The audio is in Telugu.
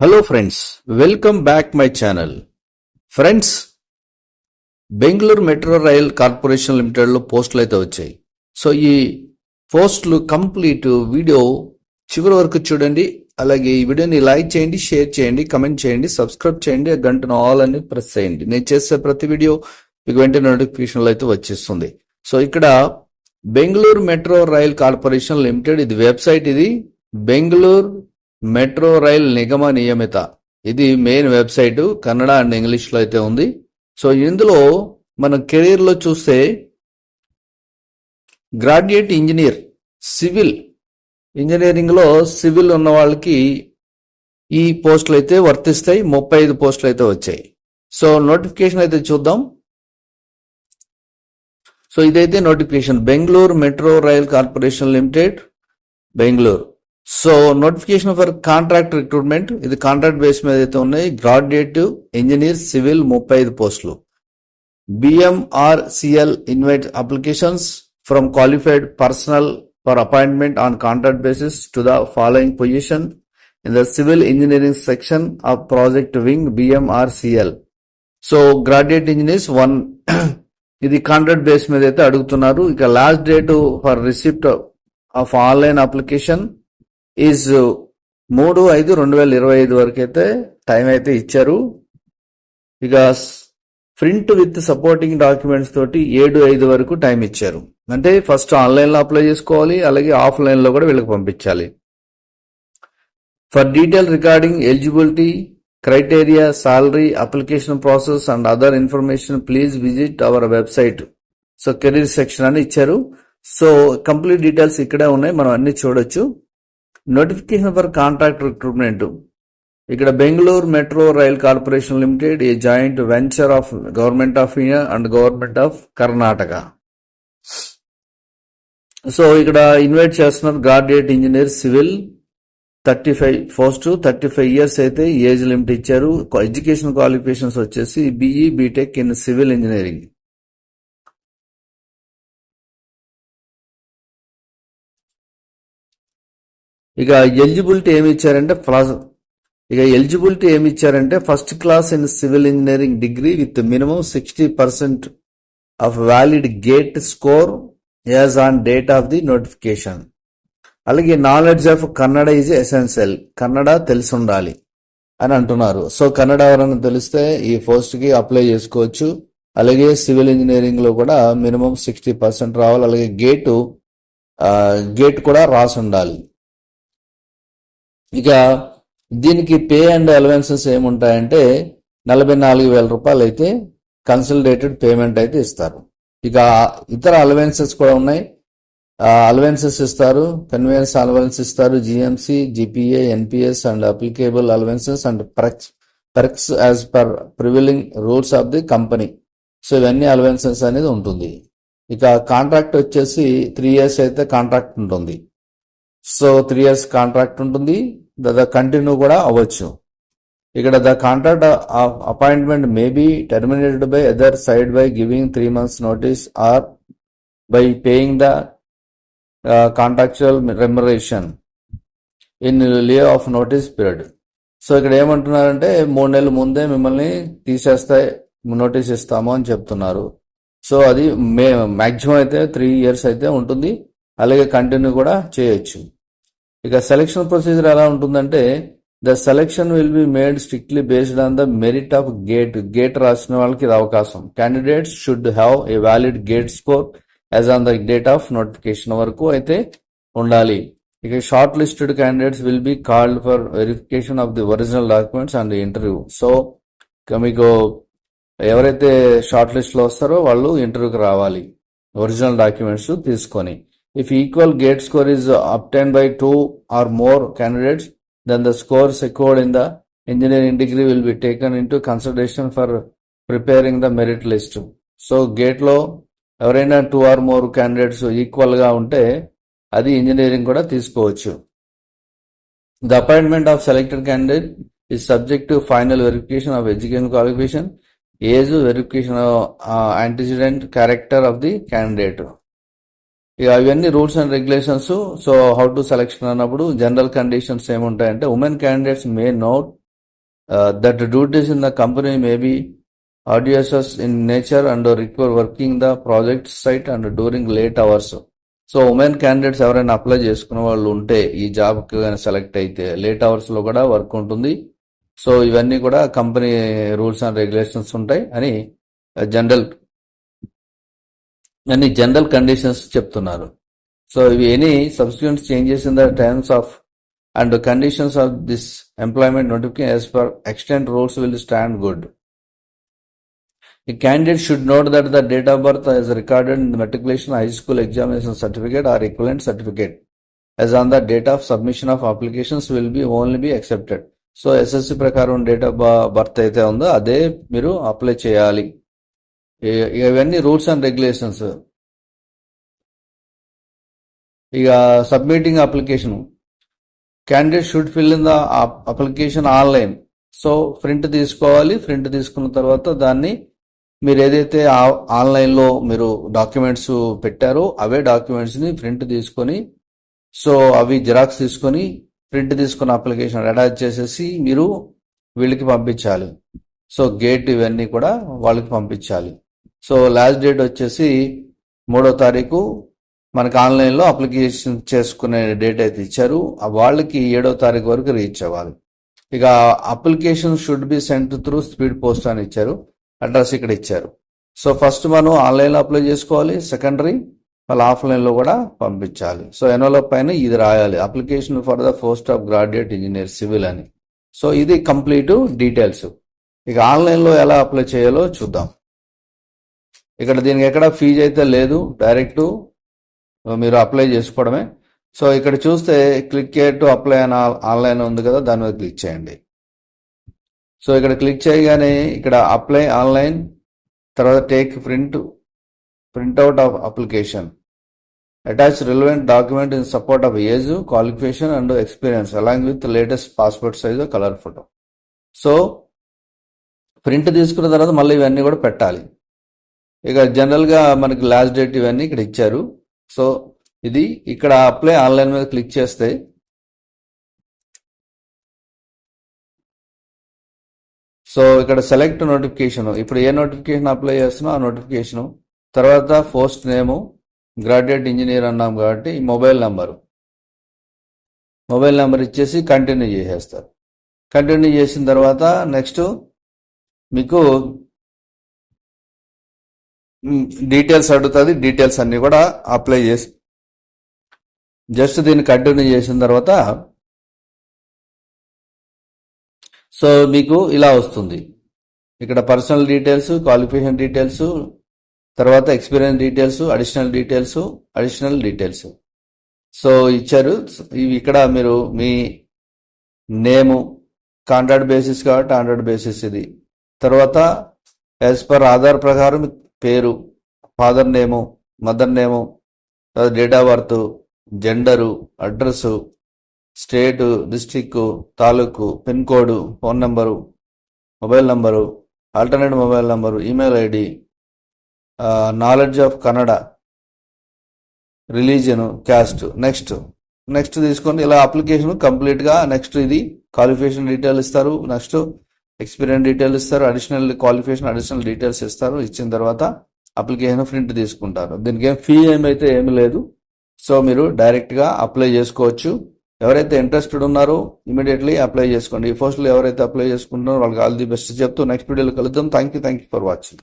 Hello friends welcome back my channel friends Bengaluru metro rail corporation లిమిటెడ్లో పోస్టులు అయితే వచ్చాయి. సో ఈ పోస్టులు కంప్లీట్ వీడియో చివరి వరకు చూడండి. అలాగే ఈ వీడియోని లైక్ చేయండి షేర్ చేయండి కమెంట్ చేయండి సబ్స్క్రైబ్ చేయండి ఆ గంటను ఆల్ అని ప్రెస్ చేయండి. నేను చేసే ప్రతి వీడియో మీకు వెంటనే నోటిఫికేషన్లు అయితే వచ్చేస్తుంది. సో ఇక్కడ Bengaluru metro rail corporation limited ఇది వెబ్సైట్ ఇది. Bengaluru metro rail Nigama Niyamita. ఇది మెయిన్ వెబ్సైట్. కన్నడ అండ్ ఇంగ్లీష్లో అయితే ఉంది. సో ఇందులో మన కెరీర్లో చూస్తే గ్రాడ్యుయేట్ ఇంజనీర్ సివిల్ ఇంజనీరింగ్లో సివిల్ ఉన్న వాళ్ళకి ఈ పోస్టులు అయితే వర్తిస్తాయి. ముప్పై ఐదు పోస్టులు అయితే వచ్చాయి. సో నోటిఫికేషన్ అయితే చూద్దాం. సో ఇదైతే notification. Bengaluru metro rail corporation limited Bengaluru. So notification for contract recruitment ఇది కాంట్రాక్ట్ బేస్ మీద అయితే ఉన్నాయి. గ్రాడ్యుయేట్ ఇంజనీర్ సివిల్ ముప్పై ఐదు పోస్టులు. BMRCL invite applications from qualified personnel for appointment on contract basis to the following position in the civil engineering section of project wing BMRCL so graduate engineers one ఇది కాంట్రాక్ట్ బేస్ మీద అయితే అడుగుతున్నారు. ఇక last date for receipt of online application is uh, మూడు ఐదు రెండు వేల ఇరవై ఐదు వరకు అయితే టైం అయితే ఇచ్చారు. ఇక ప్రింట్ విత్ సపోర్టింగ్ డాక్యుమెంట్స్ తోటి ఏడు ఐదు వరకు టైం ఇచ్చారు. అంటే ఫస్ట్ ఆన్లైన్లో అప్లై చేసుకోవాలి అలాగే ఆఫ్లైన్లో కూడా వీళ్ళకి పంపించాలి. For detail regarding eligibility criteria salary application process and other information please visit our website so career section అని ఇచ్చారు. సో కంప్లీట్ డీటెయిల్స్ ఇక్కడే ఉన్నాయి. మనం అన్ని చూడొచ్చు. Notification for contract recruitment. ఇక్కడ Bengaluru metro rail corporation limited a joint venture of government of India and government of Karnataka. So ఇక్కడ ఇన్వైట్ చేస్తున్నారు graduate engineer civil. Thirty five post thirty five years అయితే ఏజ్ లిమిట్ ఇచ్చారు. ఎడ్యుకేషన్ క్వాలిఫికేషన్స్ వచ్చేసి BE BTech in civil engineering. ఇక ఎలిజిబిలిటీ ఏమి ఇచ్చారంటే ఇక ఎలిజిబిలిటీ ఏమి ఇచ్చారంటే first class in civil engineering degree with minimum sixty percent of valid GATE score as on date of the notification అలాగే knowledge of Kannada is essential Kannada తెలిసి ఉండాలి అని అంటున్నారు. సో కన్నడ ఎవరైనా తెలిస్తే ఈ పోస్ట్కి అప్లై చేసుకోవచ్చు. అలాగే సివిల్ ఇంజనీరింగ్లో కూడా మినిమం సిక్స్టీ పర్సెంట్ రావాలి. అలాగే గేటు గేట్ కూడా రాసి ఉండాలి. ఇక దీనికి పే అండ్ అలవెన్సెస్ ఏముంటాయంటే నలభై నాలుగు వేల రూపాయలు అయితే కన్సల్టేటెడ్ పేమెంట్ అయితే ఇస్తారు. ఇక ఇతర అలవెన్సెస్ కూడా ఉన్నాయి. అలవెన్సెస్ ఇస్తారు. కన్వీనియన్స్ అలవెన్స్ ఇస్తారు. GMC GPA NPS and applicable allowances and perks perks as per prevailing rules of the company. So ఇవన్నీ అలవెన్సెస్ అనేది ఉంటుంది. ఇక కాంట్రాక్ట్ వచ్చేసి త్రీ ఇయర్స్ అయితే కాంట్రాక్ట్ ఉంటుంది. సో త్రీ ఇయర్స్ కాంట్రాక్ట్ ఉంటుంది. ద కంటిన్యూ కూడా అవ్వచ్చు. ఇక్కడ the contract appointment may be by other side by giving three months notice or by paying the contractual remuneration in lieu of notice period so ఇక్కడ ఏమంటున్నారంటే మూడు నెలల ముందే మిమ్మల్ని తీసేస్తే నోటీస్ ఇస్తాము అని చెప్తున్నారు. సో అది మే మ్యాక్సిమం అయితే త్రీ ఇయర్స్ అయితే ఉంటుంది. అలాగే కంటిన్యూ కూడా చేయొచ్చు. ఇక సెలక్షన్ ప్రొసీజర్ ఎలా ఉంటుందంటే the selection will be made strictly based on the merit of GATE GATE రాసిన వాళ్ళకి ఇది అవకాశం. Candidates should have a valid GATE score as on the date of notification వరకు అయితే ఉండాలి. ఇక short listed candidates will be called for verification of the original documents and interview so మీకు ఎవరైతే షార్ట్ లిస్ట్లో వస్తారో వాళ్ళు ఇంటర్వ్యూకి రావాలి. ఒరిజినల్ డాక్యుమెంట్స్ తీసుకొని. If equal GATE score is obtained by two or more candidates then the score secured in the engineering degree will be taken into consideration for preparing the merit list so గేట్లో ఎవరైనా టూ ఆర్ మోర్ క్యాండిడేట్స్ ఈక్వల్గా ఉంటే అది ఇంజనీరింగ్ కూడా తీసుకోవచ్చు. The appointment of selected candidate is subject to final verification of education qualification age verification antecedent character of the candidate ఇక అవన్నీ rules and regulations. So how to selection అన్నప్పుడు general conditions ఏముంటాయంటే women candidates may note that duties in the company may be be in nature and and working the project site and and late hours. So women candidates ఎవరైనా అప్లై చేసుకున్న వాళ్ళు ఉంటే ఈ జాబ్కి కానీ సెలెక్ట్ అయితే లేట్ అవర్స్లో కూడా వర్క్ ఉంటుంది. సో ఇవన్నీ కూడా కంపెనీ రూల్స్ అండ్ రెగ్యులేషన్స్ ఉంటాయి అని జనరల్ అన్ని జనరల్ కండిషన్స్ చెప్తున్నారు. సో ఇవి any substitutions changes in the terms of and conditions of this employment notification as per extent rules will stand good ఈ candidate should note that the date of birth is recorded in matriculation high school examination certificate or equivalent certificate as on the date of submission of applications will be only be accepted so SSC ప్రకారం డేట్ ఆఫ్ బర్త్ అయితే ఉందో అదే మీరు అప్లై చేయాలి. ఇవన్నీ రూల్స్ అండ్ రెగ్యులేషన్స్. ఇక submitting application. Candidate should fill in the application online. So print తీసుకోవాలి. ప్రింట్ తీసుకున్న తర్వాత దాన్ని మీరు ఏదైతే ఆ- ఆన్లైన్లో మీరు డాక్యుమెంట్స్ పెట్టారో అవే డాక్యుమెంట్స్ని ప్రింట్ తీసుకొని సో అవి జిరాక్స్ తీసుకొని ప్రింట్ తీసుకున్న అప్లికేషన్ అటాచ్ చేసేసి మీరు వీళ్ళకి పంపించాలి. సో గేట్ ఇవన్నీ కూడా వాళ్ళకి పంపించాలి. సో లాస్ట్ డేట్ వచ్చేసి మూడో తారీఖు మనకు ఆన్లైన్లో అప్లికేషన్ చేసుకునే డేట్ అయితే ఇచ్చారు. వాళ్ళకి ఏడో తారీఖు వరకు రీచ్ అవ్వాలి. ఇక application should be sent through speed post అని ఇచ్చారు. అడ్రస్ ఇక్కడ ఇచ్చారు. సో ఫస్ట్ మనం ఆన్లైన్లో అప్లై చేసుకోవాలి. సెకండరీ మళ్ళీ ఆఫ్లైన్లో కూడా పంపించాలి. సో ఎన్వలప్ పైన ఇది రాయాలి. Application for the post of graduate engineer civil అని. సో ఇది కంప్లీట్ డీటెయిల్స్. ఇక ఆన్లైన్లో ఎలా అప్లై చేయాలో చూద్దాం. ఇక్కడ దీనికి ఎక్కడ ఫీజు అయితే లేదు డైరెక్ట్ మీరు అప్లై చేసుకోవడమే. సో ఇక్కడ చూస్తే క్లిక్ టు అప్లై అని ఆన్లైన్ ఉంది కదా దాని మీద క్లిక్ చేయండి. సో ఇక్కడ క్లిక్ చేయగానే ఇక్కడ అప్లై ఆన్లైన్ తర్వాత take print printout of application attach relevant document in support of age qualification and experience along with latest passport size colour photo so print తీసుకున్న తర్వాత మళ్ళీ ఇవన్నీ కూడా పెట్టాలి. ఇక జనరల్గా మనకి లాస్ట్ డేట్ ఇవన్నీ ఇక్కడ ఇచ్చారు. సో ఇది ఇక్కడ అప్లై ఆన్లైన్ మీద క్లిక్ చేస్తే సో ఇక్కడ సెలెక్ట్ నోటిఫికేషన్ ఇప్పుడు ఏ నోటిఫికేషన్ అప్లై చేస్తున్నా ఆ నోటిఫికేషన్ తర్వాత పోస్ట్ నేము గ్రాడ్యుయేట్ ఇంజనీర్ అన్నాం కాబట్టి మొబైల్ నెంబరు మొబైల్ నెంబర్ ఇచ్చేసి కంటిన్యూ చేసేస్తారు. కంటిన్యూ చేసిన తర్వాత నెక్స్ట్ మీకు డీటెయిల్స్ అడుగుతుంది. డీటెయిల్స్ అన్నీ కూడా అప్లై చేసి జస్ట్ దీన్ని కంటిన్యూ చేసిన తర్వాత సో మీకు ఇలా వస్తుంది. ఇక్కడ పర్సనల్ డీటెయిల్స్ క్వాలిఫికేషన్ డీటెయిల్స్ తర్వాత experience details additional details additional details so ఇచ్చారు. ఇవి ఇక్కడ మీరు మీ నేము కాంట్రాక్ట్ బేసిస్ కాబట్టి కాంట్రాక్ట్ బేసిస్ ఇది. తర్వాత యాజ్ పర్ ఆధార్ ప్రకారం పేరు father name mother name date of birth gender address state district taluk pin code phone number mobile number alternate mobile number email ID knowledge of Kannada religion caste next. Next తీసుకొని ఇలా అప్లికేషన్ కంప్లీట్గా నెక్స్ట్ ఇది క్వాలిఫికేషన్ డీటెయిల్ ఇస్తారు నెక్స్ట్ ఎక్స్పీరియన్స్ డీటెయిల్ ఇస్తారు అడిషనల్ క్వాలిఫికేషన్ అడిషనల్ డీటెయిల్స్ ఇస్తారు. ఇచ్చిన తర్వాత అప్లికేషన్ ప్రింట్ తీసుకుంటారు. దీనికి ఏం ఫీ ఏమైతే ఏమి లేదు. సో మీరు డైరెక్ట్గా అప్లై చేసుకోవచ్చు. ఎవరైతే ఇంట్రెస్టెడ్ ఉన్నారో ఇమీడియట్లీ అప్లై చేసుకోండి. ఈ పోస్టులు ఎవరైతే అప్లై చేసుకుంటున్నారో వాళ్ళకి ఆల్ ది బెస్ట్ చెప్తూ నెక్స్ట్ వీడియోలో కలుద్దాం. Thank you thank you for watching